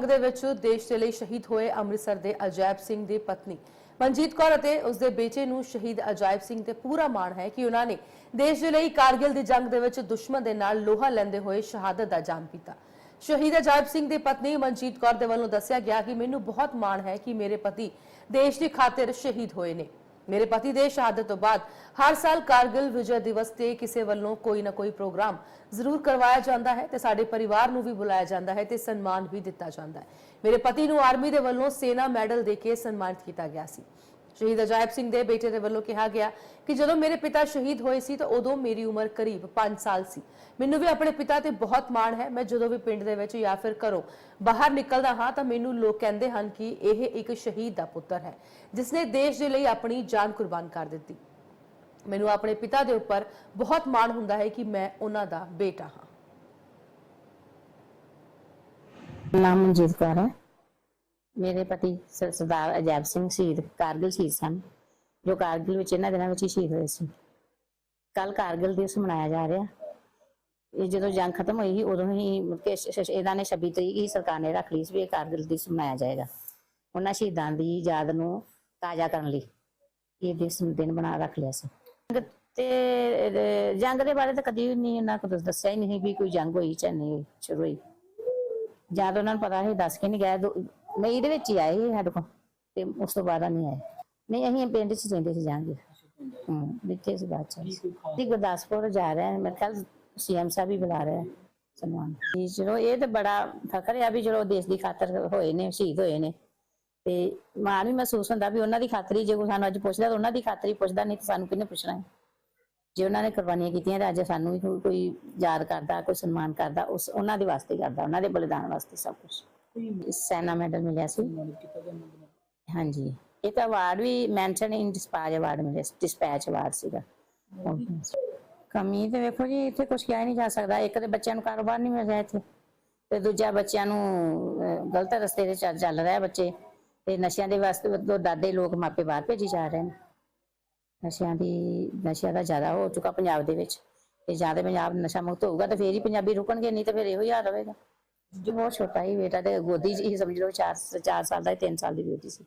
ਜੰਗ ਦੇ ਵਿੱਚ ਦੇਸ਼ ਦੇ ਲਈ ਸ਼ਹੀਦ ਹੋਏ ਅੰਮ੍ਰਿਤਸਰ ਦੇ ਅਜੈਬ ਸਿੰਘ ਦੀ ਪਤਨੀ। ਮਨਜੀਤ ਕੌਰ ਅਤੇ ਉਸ ਦੇ ਬੇਟੇ ਨੂੰ ਸ਼ਹੀਦ ਅਜੈਬ ਸਿੰਘ ਤੇ ਪੂਰਾ ਮਾਣ ਹੈ ਕਿ ਉਹਨਾਂ ਨੇ ਦੇਸ਼ ਦੇ ਲਈ ਕਾਰਗਿਲ ਦੀ ਜੰਗ ਦੇ ਵਿੱਚ ਦੁਸ਼ਮਣ ਦੇ ਨਾਲ ਲੋਹਾ ਲੈਂਦੇ ਹੋਏ ਸ਼ਹਾਦਤ ਦਾ ਜਾਮ ਪੀਤਾ ਸ਼ਹੀਦ ਅਜਾਇਬ ਸਿੰਘ ਦੀ ਪਤਨੀ ਮਨਜੀਤ ਕੌਰ ਦੇ ਵੱਲੋਂ ਦੱਸਿਆ ਗਿਆ ਕਿ ਮੈਨੂੰ ਬਹੁਤ ਮਾਣ ਹੈ ਕਿ ਮੇਰੇ ਪਤੀ ਦੇਸ਼ ਦੀ ਖਾਤਰ ਸ਼ਹੀਦ ਹੋਏ ਨੇ। ਮੇਰੇ ਪਤੀ ਦੇ ਸ਼ਹਾਦਤ ਤੋਂ ਬਾਅਦ ਹਰ ਸਾਲ ਕਾਰਗਿਲ ਵਿਜੈ ਦਿਵਸ ਤੇ ਕਿਸੇ ਵੱਲੋਂ ਕੋਈ ਨਾ ਕੋਈ ਪ੍ਰੋਗਰਾਮ ਜ਼ਰੂਰ ਕਰਵਾਇਆ ਜਾਂਦਾ ਹੈ ਤੇ ਸਾਡੇ ਪਰਿਵਾਰ ਨੂੰ ਵੀ ਬੁਲਾਇਆ ਜਾਂਦਾ ਹੈ ਤੇ ਸਨਮਾਨ ਵੀ ਦਿੱਤਾ ਜਾਂਦਾ ਹੈ। ਮੇਰੇ ਪਤੀ ਨੂੰ ਆਰਮੀ ਦੇ ਵੱਲੋਂ ਸੇਨਾ ਮੈਡਲ ਦੇ ਕੇ ਸਨਮਾਨਿਤ ਕੀਤਾ ਗਿਆ ਸੀ। ਸ਼ਹੀਦ ਅਜਾਇਬ ਸਿੰਘ ਦੇ ਬੇਟੇ ਦੇ ਵੱਲੋਂ ਕਿਹਾ ਗਿਆ ਕਿ ਜਦੋਂ ਮੇਰੇ ਪਿਤਾ ਸ਼ਹੀਦ ਹੋਏ ਸੀ ਤਾਂ ਉਦੋਂ ਮੇਰੀ ਉਮਰ ਕਰੀਬ 5 ਸਾਲ ਸੀ। ਮੈਨੂੰ ਵੀ ਆਪਣੇ ਪਿਤਾ ਤੇ ਬਹੁਤ ਮਾਣ ਹੈ। ਮੈਂ ਜਦੋਂ ਵੀ ਪਿੰਡ ਦੇ ਵਿੱਚ ਜਾਂ ਫਿਰ ਘਰੋਂ ਬਾਹਰ ਨਿਕਲਦਾ ਹਾਂ ਤਾਂ ਮੈਨੂੰ ਲੋਕ ਕਹਿੰਦੇ ਹਨ ਕਿ ਇਹ ਇੱਕ ਸ਼ਹੀਦ ਦਾ ਪੁੱਤਰ ਹੈ ਜਿਸ ਨੇ ਦੇਸ਼ ਦੇ ਲਈ ਆਪਣੀ ਜਾਨ ਕੁਰਬਾਨ ਕਰ ਦਿੱਤੀ। ਮੈਨੂੰ ਆਪਣੇ ਪਿਤਾ ਦੇ ਉੱਪਰ ਬਹੁਤ ਮਾਣ ਹੁੰਦਾ ਹੈ ਕਿ ਮੈਂ ਉਹਨਾਂ ਦਾ ਬੇਟਾ ਹਾਂ। ਨਾਮ ਮਨਜੀਤ ਕੌਰ ਹੈ। ਮੇਰੇ ਪਤੀ ਸਰਦਾਰ ਅਜੈਬ ਸਿੰਘ ਸ਼ਹੀਦ ਕਾਰਗਿਲ ਸ਼ਹੀਦ ਸਨ, ਜੋ ਕਾਰਗਿਲ ਵਿੱਚ ਇਹਨਾਂ ਦਿਨਾਂ ਵਿੱਚ ਹੀ ਸ਼ਹੀਦ ਹੋਏ ਸੀ। ਕੱਲ ਕਾਰਗਿਲ ਦਿਵਸ ਮਨਾਇਆ ਜਾ ਰਿਹਾ। ਇਹ ਜਦੋਂ ਜੰਗ ਖਤਮ ਹੋਈ ਸੀ, ਉਦੋਂ ਹੀ ਮੁੜ ਇਹਨਾਂ ਨੇ 26 ਤਰੀਕ ਹੀ ਸਰਕਾਰ ਨੇ ਰੱਖ ਲਈ ਸੀ ਵੀ ਕਾਰਗਿਲ ਦਿਵਸ ਮਨਾਇਆ ਜਾਏਗਾ। ਉਹਨਾਂ ਸ਼ਹੀਦਾਂ ਦੀ ਯਾਦ ਨੂੰ ਤਾਜ਼ਾ ਕਰਨ ਲਈ ਇਹ ਦਿਵਸ ਦਿਨ ਬਣਾ ਰੱਖ ਲਿਆ ਸੀ। ਜੰਗ ਤੇ ਜੰਗ ਦੇ ਬਾਰੇ ਤਾਂ ਕਦੀ ਨਹੀਂ ਇਹਨਾਂ ਕੋਲ ਦੱਸਿਆ ਹੀ ਨਹੀਂ ਵੀ ਕੋਈ ਜੰਗ ਹੋਈ ਚਾਹੇ ਨਹੀਂ ਹੋਈ ਸ਼ੁਰੂ ਹੋਈ। ਜਾਂ ਤਾਂ ਉਹਨਾਂ ਨੂੰ ਪਤਾ ਸੀ, ਦੱਸ ਕੇ ਨਹੀਂ ਗਿਆ ਮਈ ਦੇ ਵਿੱਚ ਹੀ ਆਏ ਸੀ ਸਾਡੇ ਕੋਲ, ਤੇ ਉਸ ਤੋਂ ਬਾਅਦ ਨਹੀਂ ਆਏ। ਨਹੀਂ, ਅਸੀਂ ਪਿੰਡ 'ਚ ਰਹਿੰਦੇ ਸੀ ਜਾਂਗੇ ਹੂੰ ਵਿੱਚੇ ਸੀ ਬਾਤ ਚੱਲ ਤੇ ਗੁਰਦਾਸਪੁਰ ਜਾ ਰਹੇ ਹਾਂ। ਮੇਰੇ ਖਿਆਲ ਸੀਐਮ ਸਾਹਿਬ ਵੀ ਬੁਲਾ ਰਹੇ ਸਨਮਾਨ। ਜੀ, ਚਲੋ, ਇਹ ਤਾਂ ਬੜਾ ਫਖਰ ਆ ਵੀ ਚਲੋ ਦੇਸ਼ ਦੀ ਖਾਤਰ ਹੋਏ ਨੇ, ਸ਼ਹੀਦ ਹੋਏ ਨੇ। ਤੇ ਮਾਣ ਵੀ ਮਹਿਸੂਸ ਹੁੰਦਾ ਵੀ ਉਹਨਾਂ ਦੀ ਖਾਤਰ ਹੀ, ਜੇ ਕੋਈ ਸਾਨੂੰ ਅੱਜ ਪੁੱਛਦਾ ਤਾਂ ਉਹਨਾਂ ਦੀ ਖਾਤਰ ਹੀ ਪੁੱਛਦਾ, ਨਹੀਂ ਤਾਂ ਸਾਨੂੰ ਕਿਹਨੇ ਪੁੱਛਣਾ ਹੈ? ਜੇ ਉਹਨਾਂ ਨੇ ਕੁਰਬਾਨੀਆਂ ਕੀਤੀਆਂ ਤਾਂ ਅੱਜ ਸਾਨੂੰ ਵੀ ਕੋਈ- ਕੋਈ ਯਾਦ ਕਰਦਾ, ਕੋਈ ਸਨਮਾਨ ਕਰਦਾ, ਉਸ ਉਹਨਾਂ ਦੇ ਵਾਸਤੇ ਕਰਦਾ, ਉਹਨਾਂ ਦੇ ਬਲੀਦਾਨ ਵਾਸਤੇ ਸਭ ਕੁਝ ਸੈਨਾ ਮੈਡਲ ਮਿਲਿਆ ਸੀ। ਹਾਂਜੀ। ਇੱਕ ਅਵਾਰਡ ਵੀ ਮੈਂਸ਼ਨ ਇਨ ਡਿਸਪੈਚ ਅਵਾਰਡ ਮਿਲਿਆ ਡਿਸਪੈਚ ਅਵਾਰਡ ਸੀਗਾ। ਕਮੀ ਤੇ ਵੇਖੋ ਜੀ, ਇੱਥੇ ਕੁਝ ਕਿਹਾ ਨਹੀਂ ਜਾ ਸਕਦਾ। ਇੱਕ ਤੇ ਬੱਚਿਆਂ ਨੂੰ ਕਾਰੋਬਾਰ ਨਹੀਂ ਮਿਲ ਰਿਹਾ ਇੱਥੇ। ਤੇ ਦੂਜਾ ਬੱਚਿਆਂ ਨੂੰ ਗਲਤ ਰਸਤੇ ਤੇ ਚੱਲ ਰਿਹਾ ਬੱਚੇ। ਤੇ ਨਸ਼ਿਆਂ ਦੇ ਵਾਸਤੇ ਤੋਂ ਡਰਦੇ ਲੋਕ ਮਾਪੇ ਬਾਹਰ ਭੇਜੀ ਜਾ ਰਹੇ ਨੇ। ਨਸ਼ਿਆਂ ਦੀ, ਨਸ਼ਿਆਂ ਦਾ ਜ਼ਿਆਦਾ ਹੋ ਚੁੱਕਾ ਪੰਜਾਬ ਦੇ ਵਿੱਚ। ਤੇ ਜ਼ਿਆਦਾ ਪੰਜਾਬ ਨਸ਼ਾ ਮੁਕਤ ਹੋਊਗਾ, ਤਾਂ ਫੇਰ ਹੀ ਪੰਜਾਬੀ ਰੁਕਣਗੇ, ਨਹੀਂ ਤਾਂ ਫੇਰ ਇਹੋ ਹੀ ਹਾਲ ਰਹੇਗਾ ਜੋ ਬਹੁਤ ਛੋਟਾ ਹੀ ਬੇਟਾ ਤੇ ਗੋਦੀ 'ਚ ਹੀ ਸਮਝ ਲਓ 4 4 ਸਾਲ ਦਾ 3 ਸਾਲ ਦੀ ਬੇਟੀ ਸੀ।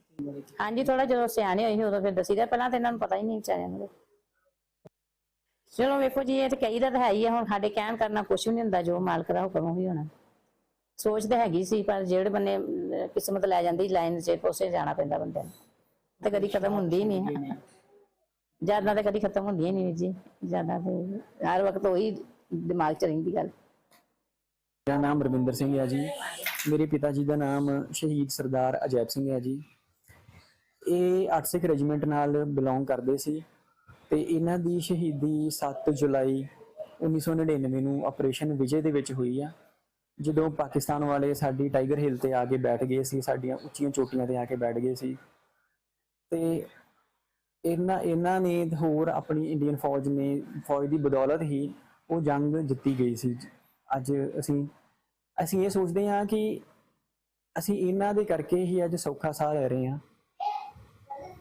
ਹਾਂਜੀ ਥੋੜਾ ਜਦੋਂ ਸਿਆਣੇ ਹੋਏ ਸੀ ਉਦੋਂ ਫਿਰ ਦਸੀਦਾ ਪਹਿਲਾਂ ਤਾਂ ਇਹਨਾਂ ਨੂੰ ਪਤਾ ਹੀ ਨਹੀਂ ਵਿਚਾਰਿਆਂ ਨੂੰ। ਚਲੋ ਵੇਖੋ ਜੀ ਇਹ ਤਾਂ ਕਈ ਤਾਂ ਹੈ ਹੀ ਆ ਹੁਣ ਸਾਡੇ ਕਹਿਣ ਕਰਨਾ ਕੁਝ ਵੀ ਨਹੀਂ ਹੁੰਦਾ ਜੋ ਮਾਲਕ ਦਾ ਹੁਕਮ ਉਹ ਹੋਣਾ। ਸੋਚ ਤਾਂ ਹੈਗੀ ਸੀ ਪਰ ਜਿਹੜੇ ਬੰਨੇ ਅਹ, ਕਿਸਮਤ ਲੈ ਜਾਂਦੀ ਲਾਈਨ 'ਚ ਉਸੇ ਜਾਣਾ ਪੈਂਦਾ ਬੰਦੇ ਨੂੰ। ਤੇ ਕਦੀ ਖਤਮ ਹੁੰਦੀ ਹੀ ਨਹੀਂ। ਜ਼ਿਆਦਾ ਤਾਂ ਕਦੀ ਖਤਮ ਹੁੰਦੀ ਹੀ ਨਹੀਂ ਵੀਰ ਜੀ। ਜ਼ਿਆਦਾ ਤੇ ਹਰ ਵਕਤ ਉਹੀ ਦਿਮਾਗ 'ਚ ਰਹਿੰਦੀ ਗੱਲ। ਮੇਰਾ ਨਾਮ ਰਵਿੰਦਰ ਸਿੰਘ ਹੈ ਜੀ। ਮੇਰੇ ਪਿਤਾ ਜੀ ਦਾ ਨਾਮ ਸ਼ਹੀਦ ਸਰਦਾਰ ਅਜੈਬ ਸਿੰਘ ਹੈ ਜੀ। ਇਹ 8 ਸਿੱਖ ਰੈਜੀਮੈਂਟ ਨਾਲ ਬਿਲੋਂਗ ਕਰਦੇ ਸੀ ਤੇ ਇਹਨਾਂ ਦੀ ਸ਼ਹੀਦੀ 7 ਜੁਲਾਈ 1999 ਨੂੰ ਆਪਰੇਸ਼ਨ ਵਿਜੇ ਦੇ ਵਿੱਚ ਹੋਈ ਆ, ਜਦੋਂ ਪਾਕਿਸਤਾਨ ਵਾਲੇ ਸਾਡੀ ਟਾਈਗਰ ਹਿੱਲ ਤੇ ਆ ਕੇ ਬੈਠ ਗਏ ਸੀ, ਸਾਡੀਆਂ ਉੱਚੀਆਂ ਚੋਟੀਆਂ ਤੇ ਆ ਕੇ ਬੈਠ ਗਏ ਸੀ। ਤੇ ਇਹਨਾਂ ਇਹਨਾਂ ਨੇ ਹੋਰ ਆਪਣੀ ਇੰਡੀਅਨ ਫੌਜ ਨੇ, ਫੌਜ ਦੀ ਬਦੌਲਤ ਹੀ ਉਹ ਜੰਗ ਜਿੱਤੀ ਗਈ ਸੀ। ਅੱਜ ਅਸੀਂ ਅਸੀਂ ਇਹ ਸੋਚਦੇ ਹਾਂ ਕਿ ਅਸੀਂ ਇਹਨਾਂ ਦੇ ਕਰਕੇ ਹੀ ਅੱਜ ਸੌਖਾ ਸਾਹ ਲੈ ਰਹੇ ਹਾਂ।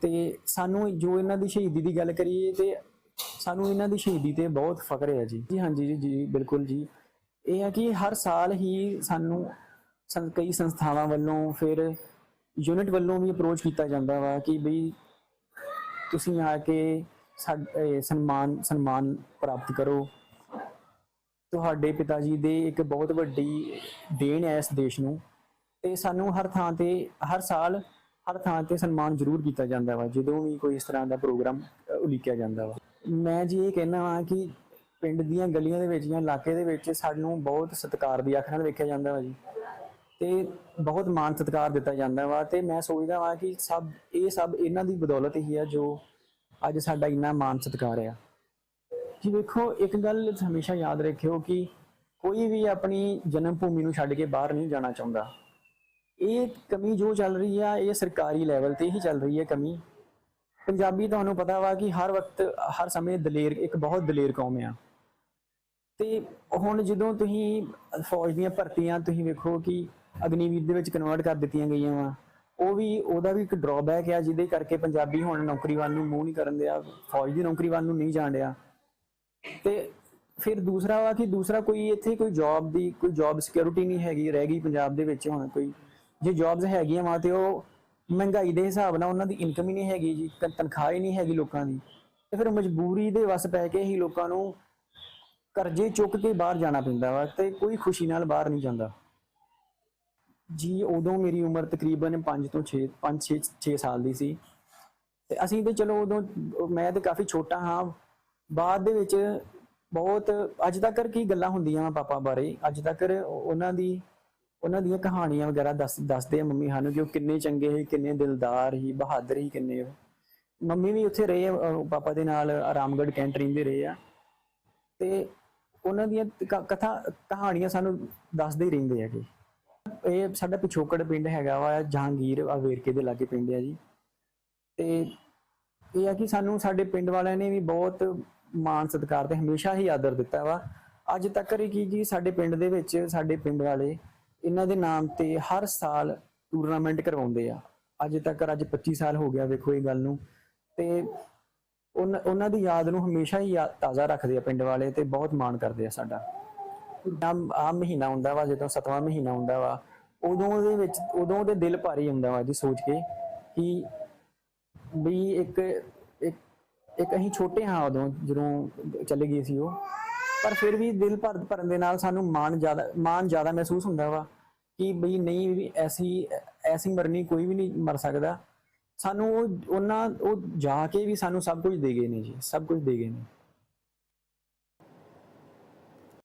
ਤੇ ਸਾਨੂੰ ਜੋ ਇਹਨਾਂ ਦੀ ਸ਼ਹੀਦੀ ਦੀ ਗੱਲ ਕਰੀਏ ਤੇ ਸਾਨੂੰ ਇਹਨਾਂ ਦੀ ਸ਼ਹੀਦੀ ਤੇ ਬਹੁਤ ਫਖਰ ਹੈ ਜੀ। ਜੀ ਹਾਂਜੀ ਜੀ ਜੀ ਬਿਲਕੁਲ ਜੀ। ਇਹ ਹੈ ਕਿ ਹਰ ਸਾਲ ਹੀ ਸਾਨੂੰ ਸੰ- ਕਈ ਸੰਸਥਾਵਾਂ ਵੱਲੋਂ ਫਿਰ ਯੂਨਿਟ ਵੱਲੋਂ ਵੀ ਅਪਰੋਚ ਕੀਤਾ ਜਾਂਦਾ ਵਾ ਕਿ ਬਈ ਤੁਸੀਂ ਆ ਕੇ ਸਾਡ- ਸਨਮਾਨ ਸਨਮਾਨ ਪ੍ਰਾਪਤ ਕਰੋ। ਤੁਹਾਡੇ ਪਿਤਾ ਜੀ ਦੇ ਇੱਕ ਬਹੁਤ ਵੱਡੀ ਦੇਣ ਹੈ ਇਸ ਦੇਸ਼ ਨੂੰ ਤੇ ਸਾਨੂੰ ਹਰ ਥਾਂ ਤੇ, ਹਰ ਸਾਲ ਹਰ ਥਾਂ ਤੇ ਸਨਮਾਨ ਜ਼ਰੂਰ ਕੀਤਾ ਜਾਂਦਾ ਵਾ, ਜਦੋਂ ਵੀ ਕੋਈ ਇਸ ਤਰ੍ਹਾਂ ਦਾ ਪ੍ਰੋਗਰਾਮ ਉਲੀਕਿਆ ਜਾਂਦਾ ਵਾ। ਮੈਂ ਜੀ ਇਹ ਕਹਿਣਾ ਵਾਂ ਕਿ ਪਿੰਡ ਦੀਆਂ ਗਲੀਆਂ ਦੇ ਵਿੱਚ ਜਾਂ ਇਲਾਕੇ ਦੇ ਵਿੱਚ ਸਾਨੂੰ ਬਹੁਤ ਸਤਿਕਾਰ ਦੀ ਅੱਖ ਨਾਲ ਵੇਖਿਆ ਜਾਂਦਾ ਵਾ ਜੀ। ਤੇ ਬਹੁਤ ਮਾਣ ਸਤਿਕਾਰ ਦਿੱਤਾ ਜਾਂਦਾ ਵਾ ਤੇ ਮੈਂ ਸੋਚਦਾ ਵਾਂ ਕਿ ਸਭ, ਇਹ ਸਭ ਇਹਨਾਂ ਦੀ ਬਦੌਲਤ ਹੀ ਆ ਜੋ ਅੱਜ ਸਾਡਾ ਇੰਨਾ ਮਾਣ ਸਤਿਕਾਰ ਆ। ਜੀ ਵੇਖੋ ਇੱਕ ਗੱਲ ਹਮੇਸ਼ਾ ਯਾਦ ਰੱਖਿਓ ਕਿ ਕੋਈ ਵੀ ਆਪਣੀ ਜਨਮ ਭੂਮੀ ਨੂੰ ਛੱਡ ਕੇ ਬਾਹਰ ਨਹੀਂ ਜਾਣਾ ਚਾਹੁੰਦਾ। ਇਹ ਕਮੀ ਜੋ ਚੱਲ ਰਹੀ ਆ, ਇਹ ਸਰਕਾਰੀ ਲੈਵਲ ਤੇ ਹੀ ਚੱਲ ਰਹੀ ਹੈ ਕਮੀ। ਪੰਜਾਬੀ ਤੁਹਾਨੂੰ ਪਤਾ ਵਾ ਕਿ ਹਰ ਵਕਤ, ਹਰ ਸਮੇਂ ਦਲੇਰ, ਇੱਕ ਬਹੁਤ ਦਲੇਰ ਕੌਮ ਆ। ਤੇ ਹੁਣ ਜਦੋਂ ਤੁਸੀਂ ਫੌਜ ਦੀਆਂ ਭਰਤੀਆਂ, ਤੁਸੀਂ ਵੇਖੋ ਕਿ ਅਗਨੀਵੀਰ ਦੇ ਵਿੱਚ ਕਨਵਰਟ ਕਰ ਦਿੱਤੀਆਂ ਗਈਆਂ ਵਾ, ਉਹ ਵੀ, ਉਹਦਾ ਵੀ ਇੱਕ ਡਰਾਬੈਕ ਆ, ਜਿਹਦੇ ਕਰਕੇ ਪੰਜਾਬੀ ਹੁਣ ਨੌਕਰੀ ਵੱਲ ਨੂੰ ਮੂੰਹ ਨਹੀਂ ਕਰਨ ਦਿਆ, ਫੌਜ ਦੀ ਨੌਕਰੀ ਵੱਲ ਨੂੰ ਨਹੀਂ ਜਾਣ ਰਿਹਾ ਤੇ ਫਿਰ ਦੂਸਰਾ ਵਾ ਕਿ ਦੂਸਰਾ ਕੋਈ ਇੱਥੇ ਕੋਈ ਜੌਬ ਦੀ, ਕੋਈ ਜੌਬ ਸਿਕਿਉਰਿਟੀ ਨਹੀਂ ਹੈਗੀ, ਰਹਿ ਗਈ ਪੰਜਾਬ ਦੇ ਵਿੱਚ ਹੁਣ ਕੋਈ। ਜੇ ਜੌਬਸ ਹੈਗੀਆਂ ਵਾ ਤੇ ਉਹ ਮਹਿੰਗਾਈ ਦੇ ਹਿਸਾਬ ਨਾਲ ਉਹਨਾਂ ਦੀ ਇਨਕਮ ਹੀ ਨਹੀਂ ਹੈਗੀ ਜੀ ਤਨਖਾਹ ਹੀ ਨਹੀਂ ਹੈਗੀ ਲੋਕਾਂ ਦੀ। ਤੇ ਫਿਰ ਮਜਬੂਰੀ ਦੇ ਵਸ ਪੈ ਕੇ ਹੀ ਲੋਕਾਂ ਨੂੰ ਕਰਜ਼ੇ ਚੁੱਕ ਕੇ ਬਾਹਰ ਜਾਣਾ ਪੈਂਦਾ ਵਾ ਤੇ ਕੋਈ ਖੁਸ਼ੀ ਨਾਲ ਬਾਹਰ ਨਹੀਂ ਜਾਂਦਾ। ਜੀ, ਉਦੋਂ ਮੇਰੀ ਉਮਰ ਤਕਰੀਬਨ 5 ਤੋਂ 6 5 6 6 ਸਾਲ ਦੀ ਸੀ। ਤੇ ਅਸੀਂ ਤੇ ਚਲੋ ਉਦੋਂ, ਮੈਂ ਤੇ ਕਾਫੀ ਛੋਟਾ ਹਾਂ। ਬਾਅਦ ਦੇ ਵਿੱਚ ਬਹੁਤ, ਅੱਜ ਤੱਕ ਕੀ ਗੱਲਾਂ ਹੁੰਦੀਆਂ ਵਾ ਪਾਪਾ ਬਾਰੇ? ਅੱਜ ਤੱਕ ਉਹਨਾਂ ਦੀ, ਉਹਨਾਂ ਦੀਆਂ ਕਹਾਣੀਆਂ ਵਗੈਰਾ ਦੱਸ, ਦੱਸਦੇ ਆ ਮੰਮੀ ਸਾਨੂੰ ਕਿ ਉਹ ਕਿੰਨੇ ਚੰਗੇ ਸੀ, ਕਿੰਨੇ ਦਿਲਦਾਰ ਸੀ, ਬਹਾਦਰ ਸੀ ਕਿੰਨੇ ਉਹ। ਮੰਮੀ ਵੀ ਉੱਥੇ ਰਹੇ ਪਾਪਾ ਦੇ ਨਾਲ ਆਰਾਮਗੜ੍ਹ ਕੈਂਟ ਰਹਿੰਦੇ ਰਹੇ ਆ। ਤੇ ਉਹਨਾਂ ਦੀਆਂ ਕ- ਕਥਾ, ਕਹਾਣੀਆਂ ਸਾਨੂੰ ਦੱਸਦੇ ਹੀ ਰਹਿੰਦੇ ਹੈਗੇ। ਇਹ ਸਾਡਾ ਪਿਛੋਕੜ ਪਿੰਡ ਹੈਗਾ ਵਾ, ਜਹਾਂਗੀਰ ਆ ਦੇ ਲਾਗੇ ਪਿੰਡ ਆ ਜੀ। ਤੇ ਇਹ ਆ ਕਿ ਸਾਨੂੰ ਸਾਡੇ ਪਿੰਡ ਵਾਲਿਆਂ ਨੇ ਵੀ ਬਹੁਤ ਮਾਣ ਸਤਿਕਾਰ ਤੇ ਹਮੇਸ਼ਾ ਹੀ ਆਦਰ ਦਿੱਤਾ ਵਾ। ਅੱਜ ਤੱਕ ਹੀ ਕੀ ਜੀ, ਸਾਡੇ ਪਿੰਡ ਦੇ ਵਿੱਚ, ਸਾਡੇ ਪਿੰਡ ਵਾਲੇ ਇਹਨਾਂ ਦੇ ਨਾਮ ਤੇ ਹਰ ਸਾਲ ਟੂਰਨਾਮੈਂਟ ਕਰਵਾਉਂਦੇ ਆ। ਅੱਜ ਤੱਕ ਅੱਜ 25 ਸਾਲ ਹੋ ਗਿਆ ਵੇਖੋ ਇਹ ਗੱਲ ਨੂੰ। ਤੇ ਉਹਨਾਂ ਦੀ ਯਾਦ ਨੂੰ ਹਮੇਸ਼ਾ ਹੀ ਯਾ- ਤਾਜ਼ਾ ਰੱਖਦੇ ਆ ਪਿੰਡ ਵਾਲੇ ਤੇ ਬਹੁਤ ਮਾਣ ਕਰਦੇ ਆ ਸਾਡਾ। ਆਮ ਆ ਮਹੀਨਾ ਹੁੰਦਾ ਵਾ, ਜਦੋਂ ਸਤਵਾਂ ਮਹੀਨਾ ਹੁੰਦਾ ਵਾ, ਉਦੋਂ ਦੇ ਵਿੱਚ, ਉਦੋਂ ਦੇ ਦਿਲ ਭਾਰੀ ਹੁੰਦਾ ਵਾ ਜੀ ਸੋਚ ਕੇ ਕਿ ਵੀ ਇੱਕ ਇੱਕ ਅਸੀਂ ਛੋਟੇ ਹਾਂ ਉਦੋਂ, ਜਦੋਂ ਚਲੇ ਗਏ ਸੀ ਉਹ। ਪਰ ਫਿਰ ਵੀ ਦਿਲ ਭਰ, ਭਰਨ ਦੇ ਨਾਲ ਸਾਨੂੰ ਮਾਣ ਜ਼ਿਆਦਾ ਮਾਣ ਜ਼ਿਆਦਾ ਮਹਿਸੂਸ ਹੁੰਦਾ ਵਾ ਕਿ ਬਈ ਨਹੀਂ ਵੀ ਐਸੀ ਐਸੀ ਮਰਨੀ ਕੋਈ ਵੀ ਨਹੀਂ ਮਰ ਸਕਦਾ। ਸਾਨੂੰ ਉਹ, ਉਹਨਾਂ, ਉਹ ਜਾ ਕੇ ਵੀ ਸਾਨੂੰ ਸਭ ਕੁਝ ਦੇ ਗਏ ਨੇ ਜੀ, ਸਭ ਕੁਝ ਦੇ ਗਏ ਨੇ।